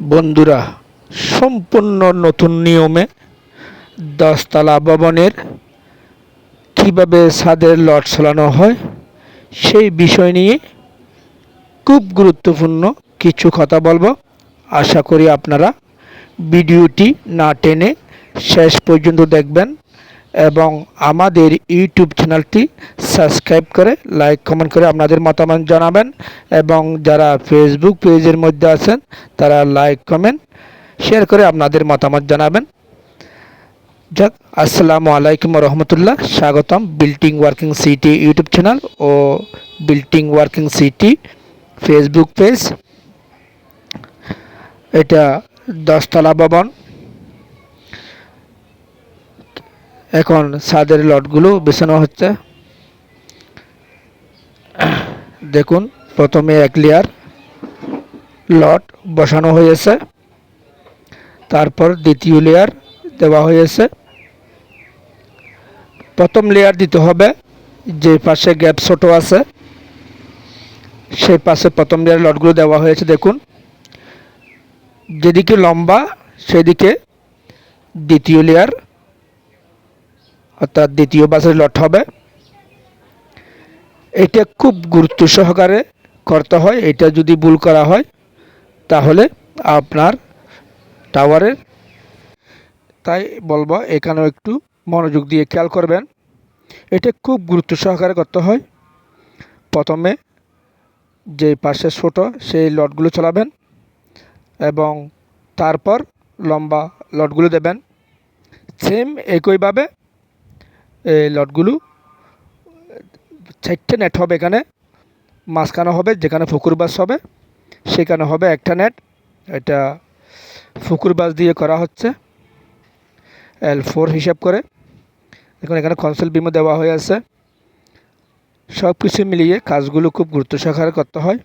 বন্ধুরা, সম্পূর্ণ নতুন নিয়মে দশতলা ভবনের কীভাবে ছাদের লট চালানো হয় সেই বিষয় নিয়ে খুব গুরুত্বপূর্ণ কিছু কথা বলব। আশা করি আপনারা ভিডিওটি না টেনে শেষ পর্যন্ত দেখবেন। এবং আমাদের ইউটিউব চ্যানেলটি সাবস্ক্রাইব করে লাইক কমেন্ট করে আপনাদের মতামত জানাবেন এবং যারা ফেসবুক পেজের মধ্যে আছেন, তারা লাইক কমেন্ট শেয়ার করে আপনাদের মতামত জানাবেন। যাক, আসসালামু আলাইকুম রহমতুল্লাহ। স্বাগতম building working city YouTube channel ও building working city Facebook page এটা দশতলা ভবন। এখন ছাদের লটগুলো বেছানো হচ্ছে। দেখুন, প্রথমে এক লেয়ার লট বসানো হয়েছে। তারপর দ্বিতীয় লেয়ার দেওয়া হয়েছে। প্রথম লেয়ার দিতে হবে, যে পাশে গ্যাপ ছোট আছে, সেই পাশে প্রথম লেয়ার লটগুলো দেওয়া হয়েছে, দেখুন। যেদিকে লম্বা, সেদিকে দ্বিতীয় লেয়ার অর্থাৎ দ্বিতীয় বাসের লট হবে। এটা খুব গুরুত্ব সহকারে করতে হয়। এটা যদি ভুল করা হয়, তাহলে আপনার টাওয়ারের তাই বলব, এখানেও একটু মনোযোগ দিয়ে খেয়াল করবেন। এটা খুব গুরুত্ব সহকারে করতে হয়। প্রথমে যে পাশে ছোট সেই লটগুলো চালাবেন এবং তারপর লম্বা লটগুলো দেবেন। সেম একইভাবে এই লটগুলো। চারটে নেট হবে এখানে। মাঝখানে হবে, যেখানে ফুকুর বাস হবে, সেখানে হবে একটা নেট এটা ফুকুর বাস দিয়ে করা হচ্ছে এল ফোর হিসাব করে। দেখুন, এখানে কনসেল বিমও দেওয়া হয়ে আছে। সব কিছু মিলিয়ে কাজগুলো খুব গুরুত্ব সহকারে করতে হয়।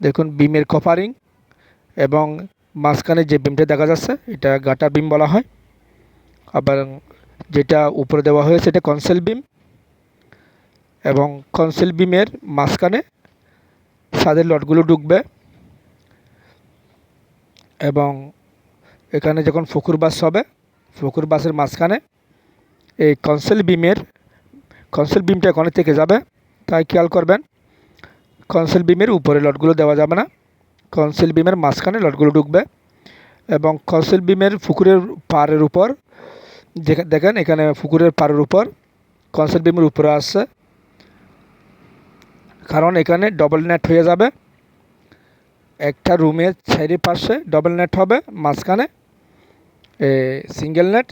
দেখুন বিমের কভারিং এবং মাঝখানে যে বিমটা দেখা যাচ্ছে, এটা গাটার বিম বলা হয়। আবার যেটা উপরে দেওয়া হয়েছে এটা কনসেল বিম এবং কনসেল বিমের মাঝখানে ছাদের লটগুলো ঢুকবে এবং এখানে যখন ফকুর বাস হবে ফকুর বাসের মাঝখানে এই কনসেল বিমের কনসেল বিমটা এখানে থেকে যাবে। তাই খেয়াল করবেন কনসেল বিমের উপরে লটগুলো দেওয়া যাবে না। কনসেল বিমের মাঝখানে লটগুলো ঢুকবে এবং কনসেল বিমের পুকুরের পাড়ের উপর দেখেন, এখানে পুকুরের পাড়ের উপর কনসেল বিমের উপরে আসছে। কারণ এখানে ডবল নেট হয়ে যাবে। একটা রুমের চারিপাশে ডবল নেট হবে, মাঝখানে সিঙ্গেল নেট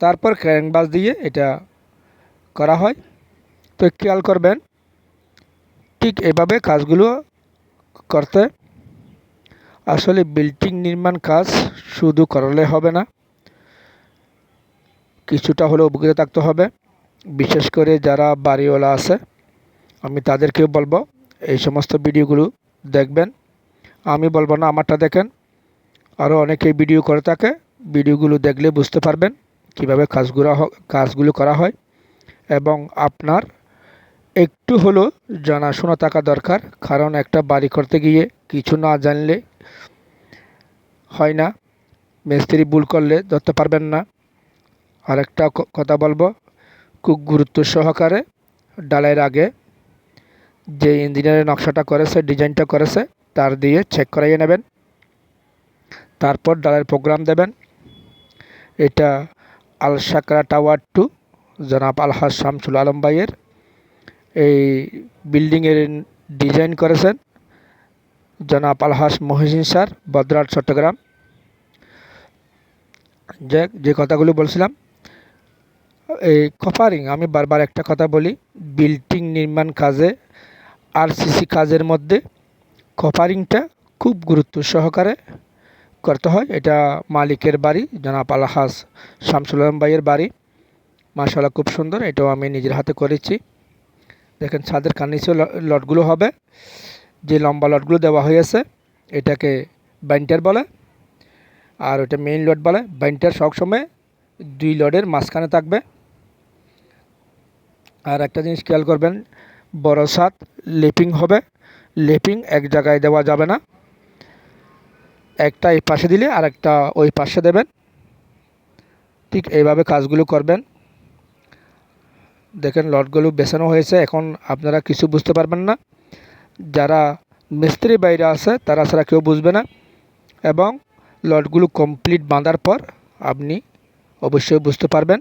তারপর ক্র্যাঙ্কবাস দিয়ে এটা করা হয়। তো খেয়াল করবেন, ঠিক এভাবে কাজগুলো করতে। আসলে বিল্ডিং নির্মাণ কাজ শুধু করলে হবে না। কিছুটা হলেও অভিজ্ঞতা থাকতে হবে। বিশেষ করে যারা বাড়িওয়ালা আছে, আমি তাদেরকেও বলব, এই সমস্ত ভিডিওগুলো দেখবেন। আমি বলব না, আমারটা দেখেন। আরও অনেকেই ভিডিও করে থাকে, ভিডিওগুলো দেখলে বুঝতে পারবেন কীভাবে কাজগুলো কাজগুলো করা হয় এবং আপনার একটু হলেও জানাশোনা থাকা দরকার, কারণ একটা বাড়ি করতে গিয়ে কিছু না জানলে হয় না। মিস্ত্রি ভুল করলে ধরতে পারবেন না। আরেকটা কথা বলব। খুব গুরুত্ব সহকারে ডালের আগে যে ইঞ্জিনিয়ারের নকশাটা করেছে, ডিজাইনটা করেছে, তার দিয়ে চেক করাইয়ে নেবেন। তারপর ডালের প্রোগ্রাম দেবেন। এটা আল সাকরা টাওয়ার টু জনাব আলহাজ শামসুল আলম ভাইয়ের। এই বিল্ডিংয়ের ডিজাইন করেছেন জনাব আলহাস মহিসিন স্যার বদ্রাট চট্টগ্রাম। যে যে কথাগুলো বলছিলাম এই কপারিং আমি বারবার একটা কথা বলি বিল্ডিং নির্মাণ কাজে আর সিসি কাজের মধ্যে কপারিংটা খুব গুরুত্ব সহকারে করতে হয়। এটা মালিকের বাড়ি, জনাব আলহাস শামসুল আলম ভাইয়ের বাড়ি। মার্শাল্লাহ খুব সুন্দর, এটাও আমি নিজের হাতে করেছি। দেখেন, ছাদের কানিসেও লটগুলো হবে। যে লম্বা লটগুলো দেওয়া হয়েছে, এটাকে বাইন্টার বলে, আর ওটা মেইন লট বলে। বাইন্টার সবসময় দুই লডের মাঝখানে থাকবে। আর একটা জিনিস খেয়াল করবেন, বড় সাত লেপিং হবে। লেপিং এক জায়গায় দেওয়া যাবে না। একটা এই পাশে দিলে আর একটা ওই পাশে দেবেন। ঠিক এইভাবে কাজগুলো করবেন। দেখেন লটগুলো বেছানো হয়েছে, এখন আপনারা কিছু বুঝতে পারবেন না। যারা মিস্ত্রি বাইরে আছে, তারা ছাড়া কেউ বুঝবে না। এবং লটগুলো কমপ্লিট বাঁধার পর আপনি অবশ্যই বুঝতে পারবেন।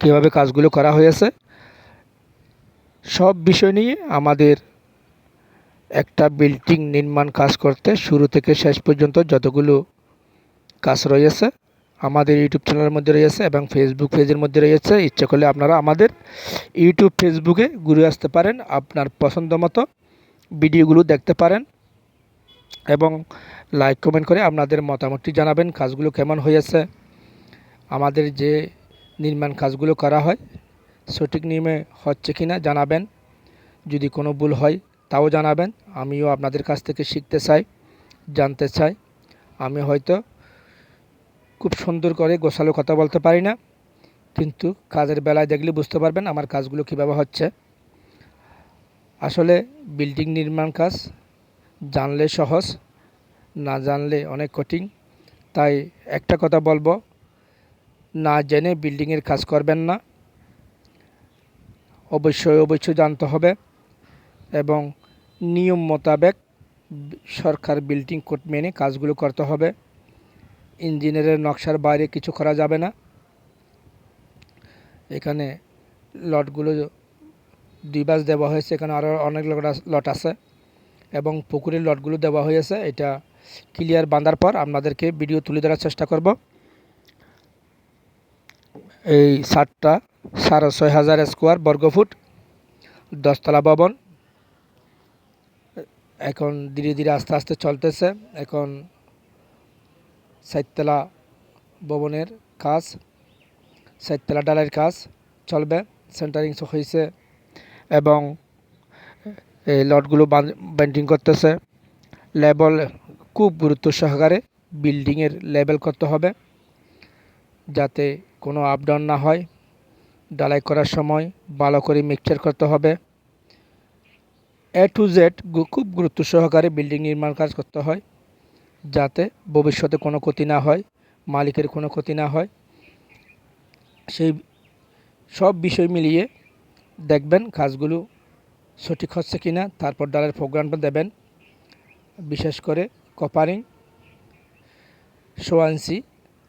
কীভাবে কাজগুলো করা হয়েছে, সব বিষয় নিয়ে আমাদের একটা বিল্ডিং নির্মাণ কাজ করতে শুরু থেকে শেষ পর্যন্ত যতগুলো কাজ রয়েছে, আমাদের ইউটিউব চ্যানেলের মধ্যে রয়েছে এবং ফেসবুক পেজের মধ্যে রয়েছে। ইচ্ছে করলে আপনারা আমাদের ইউটিউব ফেসবুকে ঘুরে আসতে পারেন, আপনার পছন্দ মতো ভিডিওগুলো দেখতে পারেন এবং লাইক কমেন্ট করে আপনাদের মতামতটি জানাবেন, কাজগুলো কেমন হয়েছে, আমাদের যে নির্মাণ কাজগুলো করা হয়। সঠিক নিয়মে হচ্ছে কি না জানাবেন। যদি কোনো ভুল হয় তাও জানাবেন। আমিও আপনাদের কাছ থেকে শিখতে চাই, জানতে চাই। আমি হয়তো খুব সুন্দর করে গোছালো কথা বলতে পারি না, কিন্তু কাজের বেলায় দেখলে বুঝতে পারবেন আমার কাজগুলো কীভাবে হচ্ছে। আসলে বিল্ডিং নির্মাণ কাজ জানলে সহজ, না জানলে অনেক কঠিন। তাই একটা কথা বলব না জেনে বিল্ডিংয়ের কাজ করবেন না। অবশ্যই অবশ্যই জানতে হবে এবং নিয়ম মোতাবেক সরকার বিল্ডিং কোড মেনে কাজগুলো করতে হবে। ইঞ্জিনিয়ারের নকশার বাইরে কিছু করা যাবে না। এখানে লটগুলো দুই বাস দেওয়া হয়েছে, এখানে আরও অনেক লট আছে এবং পুকুরের লটগুলো দেওয়া হয়েছে। এটা ক্লিয়ার বাঁধার পর আপনাদেরকে ভিডিও তুলে ধরার চেষ্টা করব। এই সাতটা সাড়ে ছয় হাজার স্কোয়ার বর্গফুট দশতলা ভবন। এখন ধীরে ধীরে আস্তে আস্তে চলতেছে। এখন সাততলা ভবনের কাজ সাততলা ডালের কাজ চলবে সেন্টারিং হয়েছে এবং এই লটগুলো বেন্টিং করতেছে। লেবল খুব গুরুত্ব সহকারে বিল্ডিংয়ের লেবেল করতে হবে যাতে কোনো আপ ডাউন না হয়, ডালাই করার সময় ভালো করে মিক্সচার করতে হবে। এ টু জেড খুব গুরুত্ব সহকারে বিল্ডিং নির্মাণ কাজ করতে হয়, যাতে ভবিষ্যতে কোনো ক্ষতি না হয়, মালিকের কোনো ক্ষতি না হয়। সেই সব বিষয় মিলিয়ে দেখবেন কাজগুলো সঠিক হচ্ছে কি না তারপর ডালের প্রোগ্রামটা দেবেন। বিশেষ করে কপারিং সোয়া ইঞ্চি,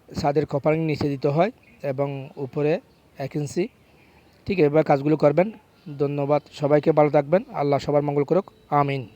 ছাদের কপারিং নিচে দিতে হয়। এবং উপরে এক ইঞ্চি ঠিক এভাবে কাজগুলো করবেন। ধন্যবাদ। সবাইকে ভালো থাকবেন। আল্লাহ সবার মঙ্গল করুক। আমিন।